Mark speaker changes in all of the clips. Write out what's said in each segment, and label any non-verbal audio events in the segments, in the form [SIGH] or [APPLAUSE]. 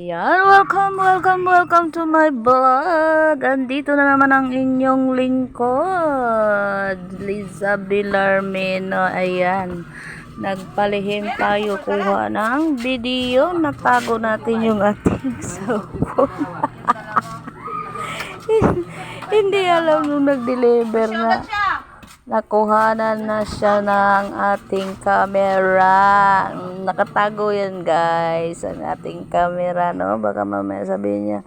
Speaker 1: Yan, welcome, welcome, welcome to my vlog. Andito na naman ang inyong lingkod. Liza Villarmeno. Ayan. Nagpalihim tayo kuha ng video. Natago natin yung ating [LAUGHS] cellphone. [LAUGHS] Hindi alam nung nag-deliver na nakuhanan na siya ng ating camera. Nakatago yan guys, ang ating camera, no? Baka mamaya sabihin niya,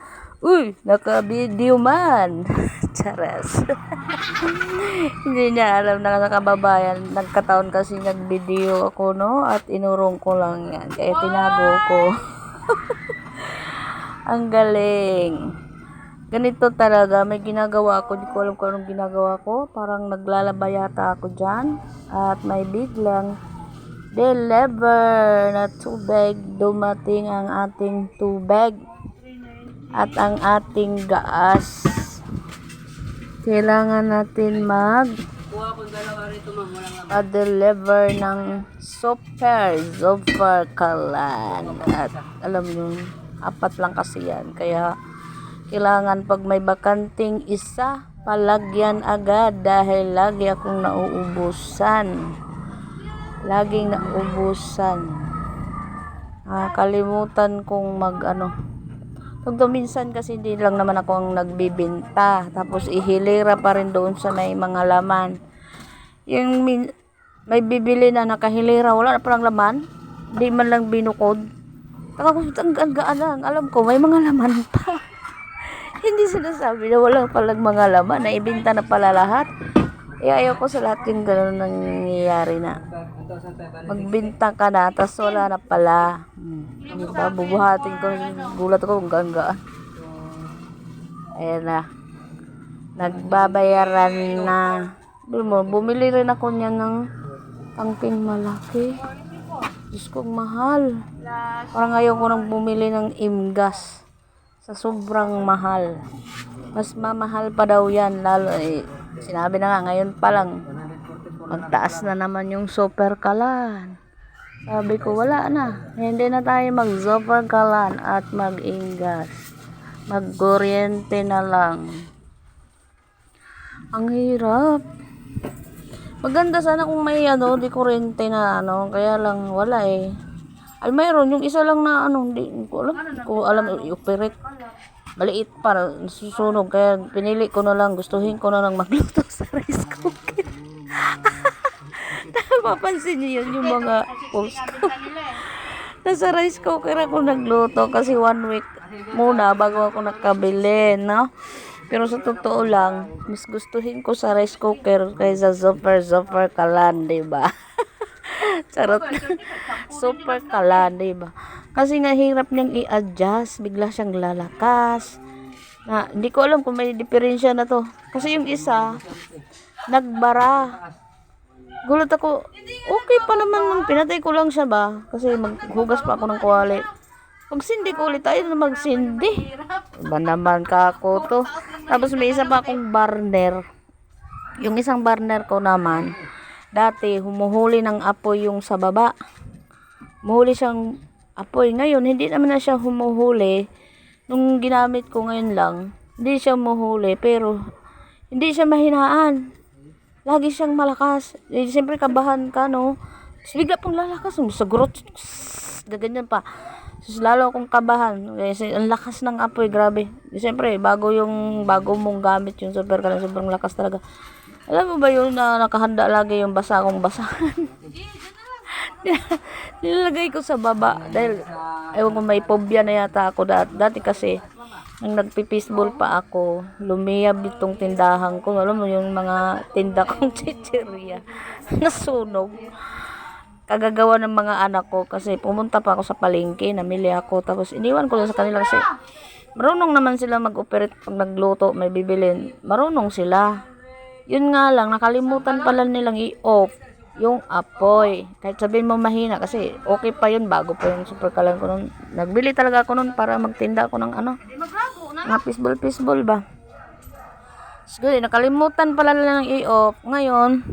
Speaker 1: Uy, naka-video man. [LAUGHS] Charas. [LAUGHS] Hindi niya alam na sa kababayan. Nagkataon kasi nag-video ako, no? At inurong ko lang yan. Kaya tinago ko. [LAUGHS] ang galing ganito talaga, may ginagawa ako, di ko alam kung anong ginagawa ko, parang naglalaba yata ako dyan, at may biglang deliver na tubig, dumating ang ating tubig, at ang ating gas. Kailangan natin mag a-deliver ng super, super kalan. At alam nyo, apat lang kasi yan. Kaya, kailangan pag may bakanting isa, palagyan agad dahil lagi akong nauubusan. Laging nauubusan. Nakakalimutan kong mag ano. Pag minsan kasi hindi lang naman ako ang nagbibinta. Tapos ihilira pa rin doon sa may mga laman. Yung min, may bibili na nakahilira, wala na parang laman. Hindi man lang binukod. Ang gaan lang. Alam ko, may mga laman pa. Hindi sinasabi na walang palang mga laman, na ibinta na pala lahat. Eh, ayaw ko sa lahat yung gano'n nangyayari na. Magbinta ka na, tapos wala na pala. Hmm. Diba, bubuhatin ko, gulat ko kung ganggaan. Ayan na. Nagbabayaran na. Bumili rin ako niya ng tangking malaki. Diyos kong mahal. Parang ayaw ko nang bumili ng imgas sa sobrang mahal. Mas mamahal pa daw yan. Lalo, eh, sinabi na nga, ngayon pa lang, magtaas na naman yung super kalan. Sabi ko, wala na. Hindi na tayo mag-super kalan at mag-ingas. Mag-kuryente na lang. Ang hirap. Maganda sana kung may ano, di kuryente na ano, kaya lang wala eh. Ay, mayroon yung isa lang na ano, hindi ko alam, ko alam i-operate. Maliit pa, susunog, kaya pinili ko na lang, gustuhin ko na lang magluto [LAUGHS] sa rice cooker. [LAUGHS] Napapansin niyo yun yung mga post ko. [LAUGHS] Nasa rice cooker ako nagluto kasi one week muna bago ako nakabili, no? Pero sa totoo lang, mas gustuhin ko sa rice cooker kaysa super super kalan, di ba? Charot. super kalan, di ba? Kasi nga hirap niyang i-adjust, bigla siyang lalakas. Na, hindi ko alam kung may diferensya na to. Kasi yung isa, nagbara. Gulat ako, okay pa naman pinatay ko lang siya ba? Kasi maghugas pa ako ng kuwali. Magsindi ko ulit tayo na magsindi. Iba naman ka ako to. Tapos may isa pa akong burner. Yung isang burner ko naman, dati humuhuli ng apoy yung sa baba. Humuhuli siyang apoy. Ngayon, hindi naman na siya humuhuli. Nung ginamit ko ngayon lang, hindi siya humuhuli. Pero, hindi siya mahinaan. Lagi siyang malakas. Eh, siyempre kabahan ka, no? Tapos bigla pong lalakas. Sagurot. Gaganyan pa. Tapos lalo akong kabahan. Kasi ang lakas ng apoy, grabe. Eh, siyempre, bago yung, bago mong gamit yung super kalan, sobrang lakas talaga. Alam mo ba yun na nakahanda lagi yung basa kong basahan? [LAUGHS] [LAUGHS] Nilalagay ko sa baba dahil ewan ko may phobia na yata ako dati, dati kasi nang nagpipisbol pa ako lumiyab itong tindahan ko. Alam mo yung mga tinda kong [LAUGHS] chicheria nasunog kagagawa ng mga anak ko kasi pumunta pa ako sa palengke namili ako. Tapos iniwan ko lang sa kanila kasi marunong naman sila mag-operate pag nagluto may bibilin. Marunong sila. Yun nga lang nakalimutan pala nilang i-off yung apoy. Kahit sabihin mo mahina kasi okay pa yun bago pa yung super kalan ko nun. Nagbili talaga ako nun para magtinda ako ng ano. Mga pisbol pisbol ba. Sige, nakalimutan pala nila ng i-off. Ngayon,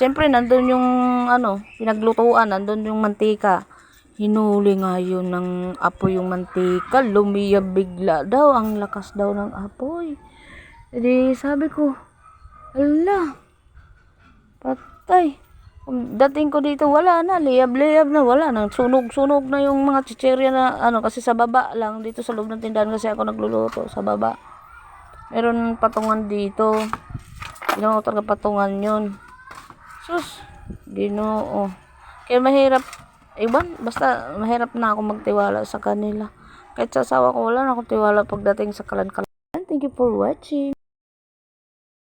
Speaker 1: siyempre nandun yung ano, pinaglutuan, nandun yung mantika. Hinuli nga yun ng apoy yung mantika. Lumiyab bigla daw. Ang lakas daw ng apoy. E sabi ko, ala, patay. Kung Dating ko dito, wala na. Liyab-liyab na. Wala na. Sunog-sunog na yung mga chicherya na ano. Kasi sa baba lang. Dito sa loob ng tindahan kasi ako nagluluto. Sa baba. Meron patungan dito. Ginoo talaga patungan yun. Sus, ginoo. Kaya mahirap, iban, basta mahirap na ako magtiwala sa kanila. Kahit sa asawa ko, wala na akong tiwala pagdating sa kalan-kalan. Thank you for watching.